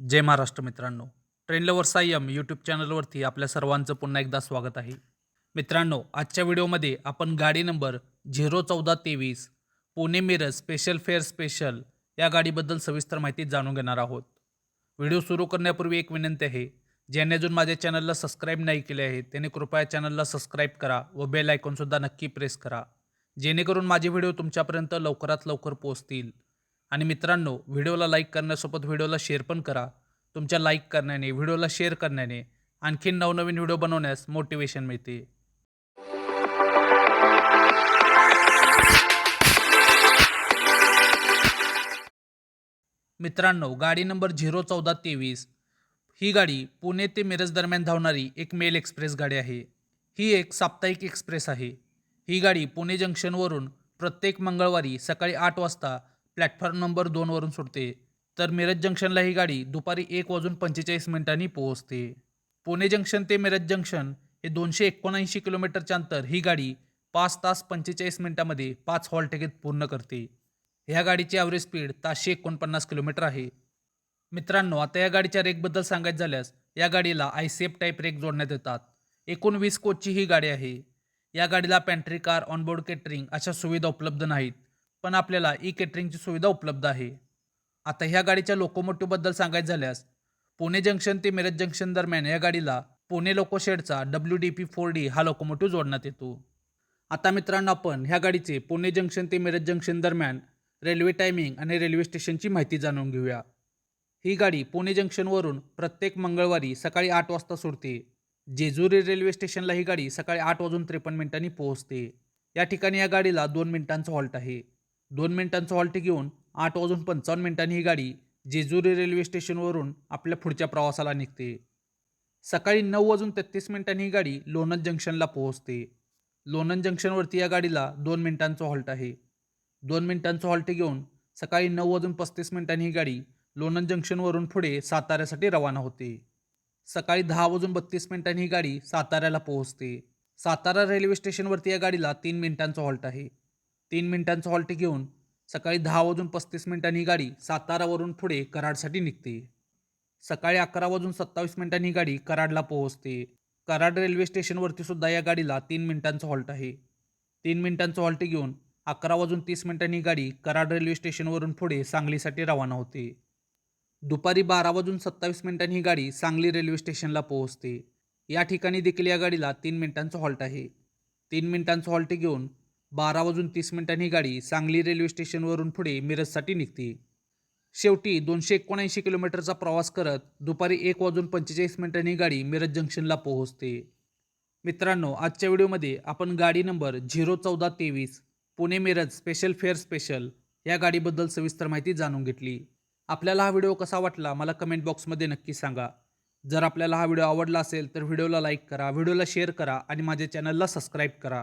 जय महाराष्ट्र मित्रांनो. Train lover Sayam YouTube चॅनलवरती आपल्या सर्वांचं पुन्हा एकदा स्वागत आहे. मित्रांनो आजच्या व्हिडिओमध्ये आपण गाडी नंबर झिरो चौदा तेवीस Pune Miraj special fare special या गाडीबद्दल सविस्तर माहिती जाणून घेणार आहोत. व्हिडिओ सुरू करण्यापूर्वी एक विनंती आहे ज्यांनी अजून माझ्या चॅनलला सबस्क्राईब नाही केले आहे त्याने कृपया चॅनलला सबस्क्राईब करा व बेल आयकॉनसुद्धा नक्की प्रेस करा. जेणेकरून माझे व्हिडिओ तुमच्यापर्यंत लवकरात लवकर पोहोचतील. आणि मित्रांनो व्हिडिओला लाईक करण्यासोबत व्हिडिओला शेअर पण करा. तुमच्या लाईक करण्याने व्हिडिओला शेअर करण्याने आणखीन नवनवीन व्हिडिओ बनवण्यास मोटिवेशन मिळते. मित्रांनो गाडी नंबर झिरो चौदा तेवीस. ही गाडी पुणे ते मिरज दरम्यान धावणारी एक मेल एक्सप्रेस गाडी आहे. ही एक साप्ताहिक एक्सप्रेस आहे. ही गाडी पुणे जंक्शनवरून प्रत्येक मंगळवारी सकाळी आठ वाजता प्लॅटफॉर्म नंबर दोनवरून सुटते तर मिरज जंक्शनला ही गाडी दुपारी एक वाजून पंचेचाळीस मिनिटांनी पोहोचते. पुणे जंक्शन ते मिरज जंक्शन हे दोनशे एकोणऐंशी किलोमीटरच्या अंतर ही गाडी पाच तास पंचेचाळीस मिनिटांमध्ये पाच हॉल घेत पूर्ण करते. ह्या गाडीची ॲव्हरेज स्पीड तासशे एकोणपन्नास किलोमीटर आहे. मित्रांनो आता या गाडीच्या रेकबद्दल सांगायचं झाल्यास या गाडीला I C F type rake जोडण्यात येतात. एकूण वीस कोचची ही गाडी आहे. या गाडीला पॅन्ट्री कार ऑनबोर्ड केटरिंग अशा सुविधा उपलब्ध नाहीत. पण आपल्याला ई केटरिंगची सुविधा उपलब्ध आहे. आता ह्या गाडीच्या लोकोमोटिव्हबद्दल सांगायचं झाल्यास पुणे जंक्शन ते मिरज जंक्शन दरम्यान या गाडीला Pune लोकोशेडचा W D P four D हा लोकोमोटिव्ह जोडण्यात येतो. आता मित्रांनो आपण ह्या गाडीचे पुणे जंक्शन ते मिरज जंक्शन दरम्यान रेल्वे टायमिंग आणि रेल्वे स्टेशनची माहिती जाणून घेऊया. ही गाडी पुणे जंक्शनवरून प्रत्येक मंगळवारी सकाळी आठ वाजता सुटते. जेजुरी रेल्वे स्टेशनला ही गाडी सकाळी आठ वाजून त्रेपन्न मिनिटांनी पोहोचते. या ठिकाणी या गाडीला दोन मिनिटांचा हॉल्ट आहे. दोन मिनिटांचं हॉल्ट घेऊन आठ वाजून पंचावन्न मिनिटांनी ही गाडी जेजुरी रेल्वे स्टेशनवरून आपल्या पुढच्या प्रवासाला निघते. सकाळी नऊ वाजून तेहतीस मिनिटांनी ही गाडी लोणंद जंक्शनला पोहोचते. लोणंद जंक्शनवरती या गाडीला दोन मिनिटांचं हॉल्ट आहे. दोन मिनिटांचं हॉल्ट घेऊन सकाळी नऊ वाजून पस्तीस मिनिटांनी ही गाडी लोणंद जंक्शनवरून पुढे साताऱ्यासाठी रवाना होते. सकाळी दहा वाजून बत्तीस मिनिटांनी ही गाडी साताऱ्याला पोहोचते. सातारा रेल्वे स्टेशनवरती या गाडीला तीन मिनिटांचं हॉल्ट आहे. तीन मिनिटांचं हॉल्ट घेऊन सकाळी दहा वाजून पस्तीस मिनिटांनी गाडी सातारावरून पुढे कराडसाठी निघते. सकाळी अकरा वाजून सत्तावीस मिनिटांनी गाडी कराडला पोहोचते. कराड रेल्वे स्टेशनवरती सुद्धा या गाडीला तीन मिनिटांचं हॉल्ट आहे. तीन मिनिटांचं हॉल्ट घेऊन अकरा वाजून तीस मिनिटांनी गाडी कराड रेल्वे स्टेशनवरून पुढे सांगलीसाठी रवाना होते. दुपारी बारा वाजून सत्तावीस मिनिटांनी ही गाडी सांगली रेल्वे स्टेशनला पोहोचते. या ठिकाणी देखील या गाडीला तीन मिनिटांचं हॉल्ट आहे. तीन मिनिटांचं हॉल्ट घेऊन बारा वाजून तीस मिनिटांनी ही गाडी सांगली रेल्वे स्टेशनवरून पुढे मिरजसाठी निघते. शेवटी दोनशे एकोणऐंशी किलोमीटरचा प्रवास करत दुपारी एक वाजून पंचेचाळीस मिनिटांनी गाडी मिरज जंक्शनला पोहोचते. मित्रांनो आजच्या व्हिडिओमध्ये आपण गाडी नंबर झिरो चौदा तेवीस Pune Miraj special fare special या गाडीबद्दल सविस्तर माहिती जाणून घेतली. आपल्याला हा व्हिडिओ कसा वाटला मला कमेंट बॉक्समध्ये नक्की सांगा. जर आपल्याला हा व्हिडिओ आवडला असेल तर व्हिडिओला लाईक करा व्हिडिओला शेअर करा आणि माझ्या चॅनलला सबस्क्राईब करा.